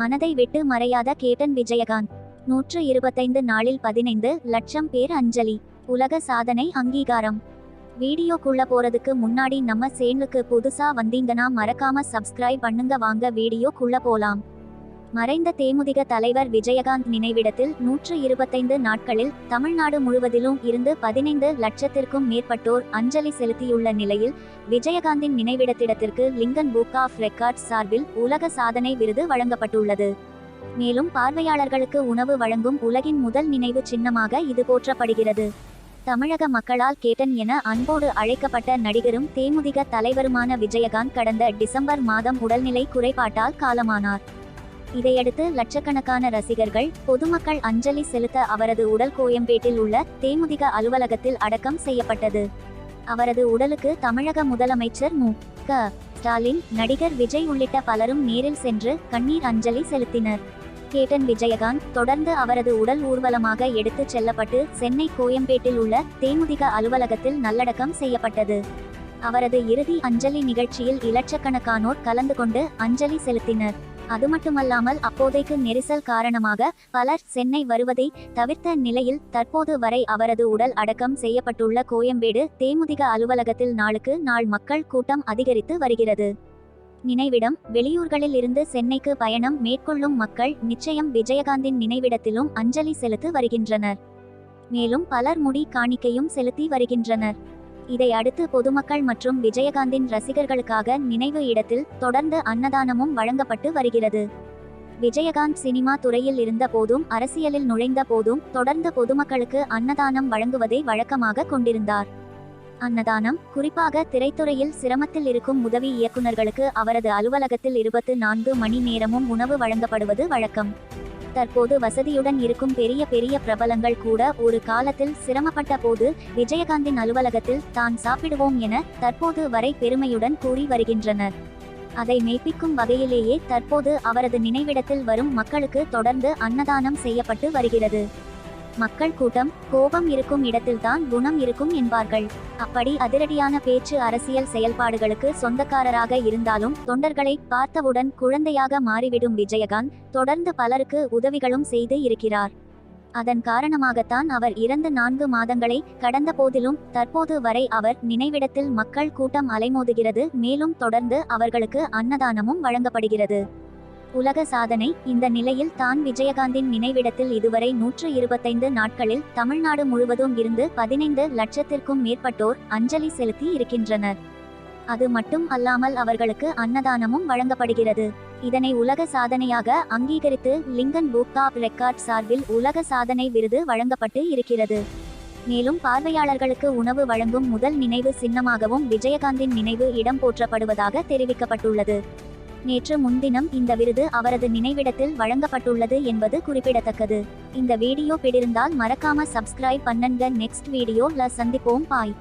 மனதை விட்டு மறையாத கேட்டன் விஜயகாந்த். நூற்று இருபத்தைந்து நாளில் பதினைந்து லட்சம் பேர் அஞ்சலி. உலக சாதனை அங்கீகாரம். வீடியோக்குள்ள போறதுக்கு முன்னாடி நம்ம சேனலுக்கு புதுசா வந்தீங்கன்னா மறக்காம சப்ஸ்கிரைப் பண்ணுங்க. வாங்க வீடியோக்குள்ள போலாம். மறைந்த தேமுதிக தலைவர் விஜயகாந்த் நினைவிடத்தில் நூற்று இருபத்தைந்து நாட்களில் தமிழ்நாடு முழுவதிலும் இருந்து பதினைந்து லட்சத்திற்கும் மேற்பட்டோர் அஞ்சலி செலுத்தியுள்ள நிலையில் விஜயகாந்தின் நினைவிடத்திடத்திற்கு லிங்கன் புக் ஆஃப் ரெக்கார்ட்ஸ் சார்பில் உலக சாதனை விருது வழங்கப்பட்டுள்ளது. மேலும் பார்வையாளர்களுக்கு உணவு வழங்கும் உலகின் முதல் நினைவு சின்னமாக இது போற்றப்படுகிறது. தமிழக மக்களால் கேட்டன் என அன்போடு அழைக்கப்பட்ட நடிகரும் தேமுதிக தலைவருமான விஜயகாந்த் கடந்த டிசம்பர் மாதம் உடல்நிலை குறைபாட்டால் காலமானார். இதையடுத்து லட்சக்கணக்கான ரசிகர்கள் பொதுமக்கள் அஞ்சலி செலுத்த அவரது உடல் கோயம்பேட்டில் உள்ள தேமுதிக அலுவலகத்தில் அடக்கம் செய்யப்பட்டது. அவரது உடலுக்கு தமிழக முதலமைச்சர் மு. க. ஸ்டாலின் நடிகர் விஜய் உள்ளிட்ட பலரும் நேரில் சென்று கண்ணீர் அஞ்சலி செலுத்தினர். கேட்டன் விஜயகாந்த் தொடர்ந்து அவரது உடல் ஊர்வலமாக எடுத்துச் செல்லப்பட்டு சென்னை கோயம்பேட்டில் உள்ள தேமுதிக அலுவலகத்தில் நல்லடக்கம் செய்யப்பட்டது. அவரது இறுதி அஞ்சலி நிகழ்ச்சியில் இலட்சக்கணக்கானோர் கலந்து கொண்டு அஞ்சலி செலுத்தினர். அது மட்டுமல்லாமல் அப்போதைக்கு நெரிசல் காரணமாக பலர் சென்னை வருவதை தவிர்த்த நிலையில் தற்போது வரை அவரது உடல் அடக்கம் செய்யப்பட்டுள்ள கோயம்பேடு தேமுதிக அலுவலகத்தில் நாளுக்கு நாள் மக்கள் கூட்டம் அதிகரித்து வருகிறது. நினைவிடம் வெளியூர்களில் இருந்து சென்னைக்கு பயணம் மேற்கொள்ளும் மக்கள் நிச்சயம் விஜயகாந்தின் நினைவிடத்திலும் அஞ்சலி செலுத்தி வருகின்றனர். மேலும் பலர் முடி காணிக்கையும் செலுத்தி வருகின்றனர். இதை அடுத்து பொதுமக்கள் மற்றும் விஜயகாந்தின் ரசிகர்களுக்காக நினைவு இடத்தில் தொடர்ந்து அன்னதானமும் வழங்கப்பட்டு வருகிறது. விஜயகாந்த் சினிமா துறையில் இருந்த போதும் அரசியலில் நுழைந்த போதும் தொடர்ந்து பொதுமக்களுக்கு அன்னதானம் வழங்குவதை வழக்கமாக கொண்டிருந்தார். அன்னதானம் குறிப்பாக திரைத்துறையில் சிரமத்தில் இருக்கும் உதவி இயக்குநர்களுக்கு அவரது அலுவலகத்தில் இருபத்து நான்கு மணி நேரமும் உணவு வழங்கப்படுவது வழக்கம். தற்போது வசதியுடன் இருக்கும் பெரிய பெரிய பிரபலங்கள் கூட ஒரு காலத்தில் சிரமப்பட்ட போது விஜயகாந்தின் அலுவலகத்தில் தான் சாப்பிடுவோம் என தற்போது வரை பெருமையுடன் கூறி வருகின்றனர். அதை மெய்ப்பிக்கும் வகையிலேயே தற்போது அவரது நினைவிடத்தில் வரும் மக்களுக்கு தொடர்ந்து அன்னதானம் செய்யப்பட்டு வருகிறது. மக்கள் கூட்டம் கோபம் இருக்கும் இடத்தில்தான் குணம் இருக்கும் என்பார்கள். அப்படி அதிரடியான பேச்சு அரசியல் செயல்பாடுகளுக்கு சொந்தக்காரராக இருந்தாலும் தொண்டர்களை பார்த்தவுடன் குழந்தையாக மாறிவிடும் விஜயகாந்த் தொடர்ந்து பலருக்கு உதவிகளும் செய்து இருக்கிறார். அதன் காரணமாகத்தான் அவர் இறந்து நான்கு மாதங்களை கடந்த போதிலும் தற்போது வரை அவர் நினைவிடத்தில் மக்கள் கூட்டம் அலைமோதுகிறது மேலும் தொடர்ந்து அவர்களுக்கு அன்னதானமும் வழங்கப்படுகிறது. உலக சாதனை. இந்த நிலையில் தான் விஜயகாந்தின் நினைவிடத்தில் இதுவரை நூற்று இருபத்தைந்து நாட்களில் தமிழ்நாடு முழுவதும் இருந்து பதினைந்து லட்சத்திற்கும் மேற்பட்டோர் அஞ்சலி செலுத்தி இருக்கின்றனர். அது மட்டும் அல்லாமல் அவர்களுக்கு அன்னதானமும் வழங்கப்படுகிறது. இதனை உலக சாதனையாக அங்கீகரித்து லிங்கன் புக் ஆப் ரெக்கார்ட் சார்பில் உலக சாதனை விருது வழங்கப்பட்டு இருக்கிறது. மேலும் பார்வையாளர்களுக்கு உணவு வழங்கும் முதல் நினைவு சின்னமாகவும் விஜயகாந்தின் நினைவு இடம் போற்றப்படுவதாக தெரிவிக்கப்பட்டுள்ளது. நேற்று முன்தினம் இந்த விருது அவரது நினைவிடத்தில் வழங்கப்பட்டுள்ளது என்பது குறிப்பிடத்தக்கது. இந்த வீடியோ பிடிருந்தால் மறக்காம சப்ஸ்கிரைப் பண்ணுங்க. நெக்ஸ்ட் வீடியோல சந்திப்போம். பாய்